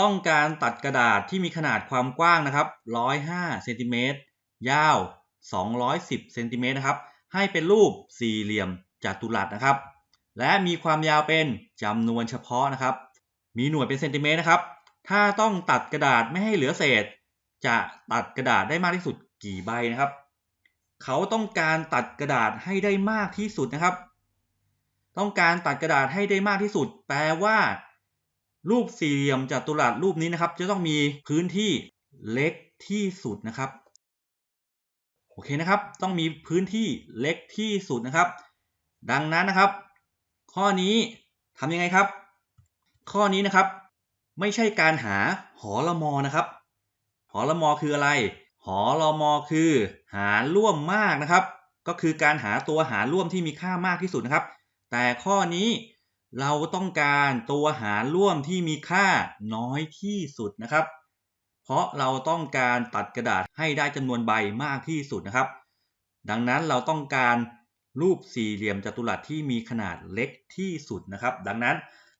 ต้องการตัดกระดาษที่มีขนาดความกว้างนะครับ 105เซนติเมตรยาว 210เซนติเมตรนะครับ ให้เป็นรูปสี่เหลี่ยมจัตุรัสนะครับ และมีความยาวเป็นจำนวนเฉพาะนะครับ มีหน่วยเป็นเซนติเมตรนะครับ ถ้าต้องตัดกระดาษไม่ให้เหลือเศษ จะตัดกระดาษได้มากที่สุดกี่ใบนะครับ เขาต้องการตัดกระดาษให้ได้มากที่สุดนะครับ ต้องการตัดกระดาษให้ได้มากที่สุด แปลว่า รูปสี่เหลี่ยมจัตุรัสรูปนี้นะครับ จะต้องมีพื้นที่เล็กที่สุดนะครับโอเคนะครับ ต้องมีพื้นที่เล็กที่สุดนะครับ ดังนั้นนะครับ ข้อนี้ทำยังไงครับ ข้อนี้นะครับ ไม่ใช่การหาหอละมอนะครับ หอละมอคืออะไร หอละมอคือ หารร่วมมากนะครับ ก็คือการหาตัวหารร่วมที่มีค่ามากที่สุดนะครับ แต่ข้อนี้ เราต้องการตัวหารร่วมที่มีค่าน้อยที่สุดนะครับ เพราะเราต้องการตัดกระดาษให้ได้จำนวนใบมากที่สุดนะครับ ดังนั้นเราต้องการรูปสี่เหลี่ยมจัตุรัสที่มีขนาดเล็กที่สุดนะครับ ดังนั้น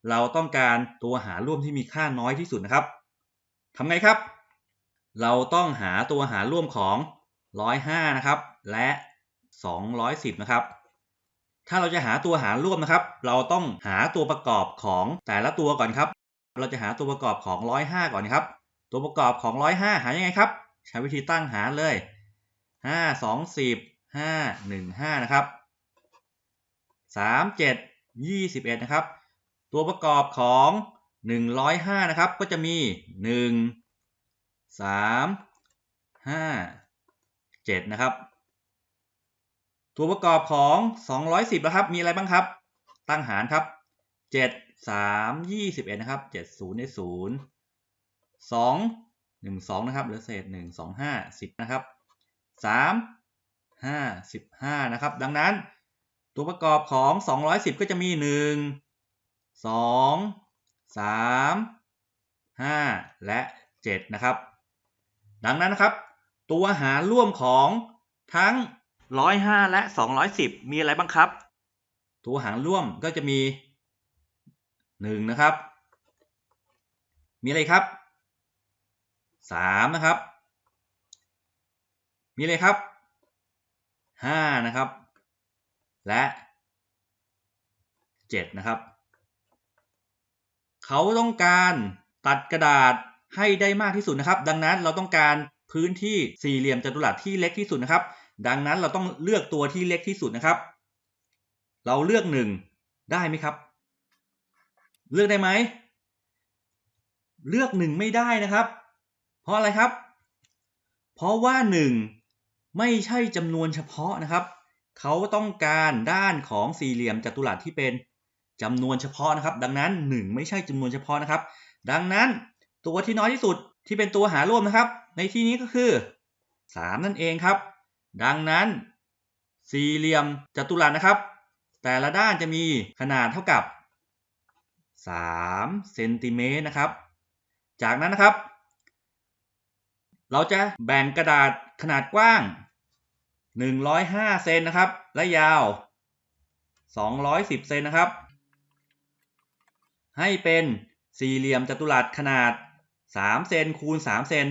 เราต้องการตัวหารร่วมที่มีค่าน้อยที่สุดนะครับทำไงครับ เราต้องหาตัวหารร่วมของ 105 นะครับ และ 210 นะครับ ถ้าเราจะหาตัวหารร่วมนะครับ เราต้องหาตัวประกอบของแต่ละตัวก่อนครับ เราจะหาตัวประกอบของ 105 ก่อนครับ ตัวประกอบของ 105 หายังไงครับ ใช้วิธีตั้งหารเลย 5 2 10 5 1 5 นะครับ 3 7 21 นะครับ ตัวประกอบของ 105 นะครับ ก็จะมี 1 3 5 7 นะครับ ตัวประกอบของ 210นะครับ มีอะไรบ้างครับ ตั้งหารครับ 7 3 21 นะครับ 70 ได้ 0 2 1 2 นะครับเหลือเศษ 1 2 5 10 นะครับ 3 5 15 นะครับ ดังนั้นตัวประกอบของ 210 ก็จะมี 1 2 3 5 และ 7 นะครับ ดังนั้นนะครับ ตัวหารร่วมของทั้ง 105และ210มีอะไรบ้างครับ ตัวหารร่วมก็จะมี1นะครับ มีอะไรครับ3นะครับ มีอะไรครับ5นะครับ และ7นะครับ เขาต้องการตัดกระดาษให้ได้มากที่สุดนะครับ ดังนั้นเราต้องการพื้นที่สี่เหลี่ยมจัตุรัสที่เล็กที่สุดนะครับ ดังนั้นเราต้องเลือกตัวที่เล็กที่สุดนะครับ เราเลือก 1 ได้ไหมครับ เลือกได้ไหม เลือก 1 ไม่ได้นะครับ เพราะอะไรครับ เพราะว่า 1 ไม่ใช่จำนวนเฉพาะนะครับ เขาต้องการด้านของสี่เหลี่ยมจัตุรัสที่เป็นจำนวนเฉพาะนะครับ ดังนั้น 1 ไม่ใช่จำนวนเฉพาะนะครับ ดังนั้นตัวที่น้อยที่สุดที่เป็นตัวหารร่วมนะครับ ในที่นี้ก็คือ 3 นั่นเองครับ ดังนั้น สี่เหลี่ยมจัตุรัสนะครับ แต่ละด้านจะมีขนาดเท่ากับ3เซนติเมตรนะครับ จากนั้นนะครับ เราจะแบ่งกระดาษขนาดกว้าง 105 เซนนะครับ และยาว 210 เซนนะครับ ให้เป็นสี่เหลี่ยมจัตุรัสขนาด 3 เซนคูณ 3 เซน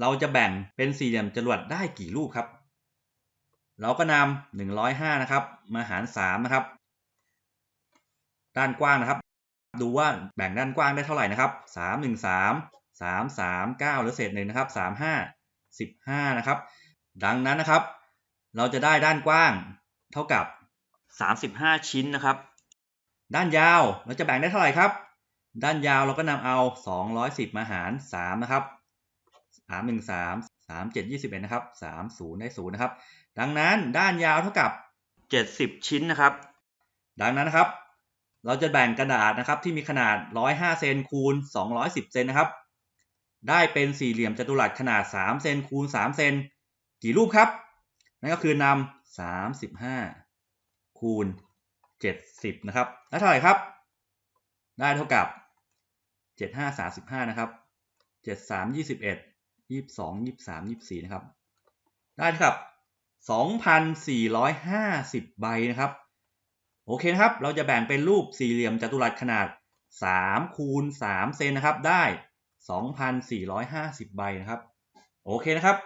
เราจะแบ่งเป็นสี่เหลี่ยมจัตุรัสได้กี่รูปครับ เราก็นำ105นะครับมาหาร3นะครับ ด้านกว้างนะครับ ดูว่าแบ่งด้านกว้างได้เท่าไหร่นะครับ 3 1 3 3 3 9หรือเศษ1นะครับ 3 5 15นะครับ ดังนั้นนะครับ เราจะได้ด้านกว้างเท่ากับ 35 ชิ้นนะครับ ด้านยาวเราจะแบ่งได้เท่าไหร่ครับ ด้านยาวเราก็นำเอา 210 มาหาร3นะครับ 3 1 3 3 7 21นะครับ3 0ได้0นะครับ ดังนั้นด้านยาวเท่ากับ 70 ชิ้นนะครับ ดังนั้นนะครับ เราจะแบ่งกระดาษนะครับที่มีขนาด 105 เซนคูณ 210 เซนนะครับ ได้เป็นสี่เหลี่ยมจัตุรัสขนาด 3 เซนคูณ 3 เซนกี่รูปครับ นั่นก็คือนำ35 คูณ 70 นะครับ แล้วเท่าไหร่ครับ ได้เท่ากับ 75 35 นะครับ 73 21 22 23 24นะครับ ได้เท่ากับ2,450ใบนะครับ โอเคนะครับ เราจะแบ่งเป็นรูปสี่เหลี่ยมจัตุรัสขนาด3คูณ3เซนนะครับ ได้2,450ใบนะครับ โอเคนะครับ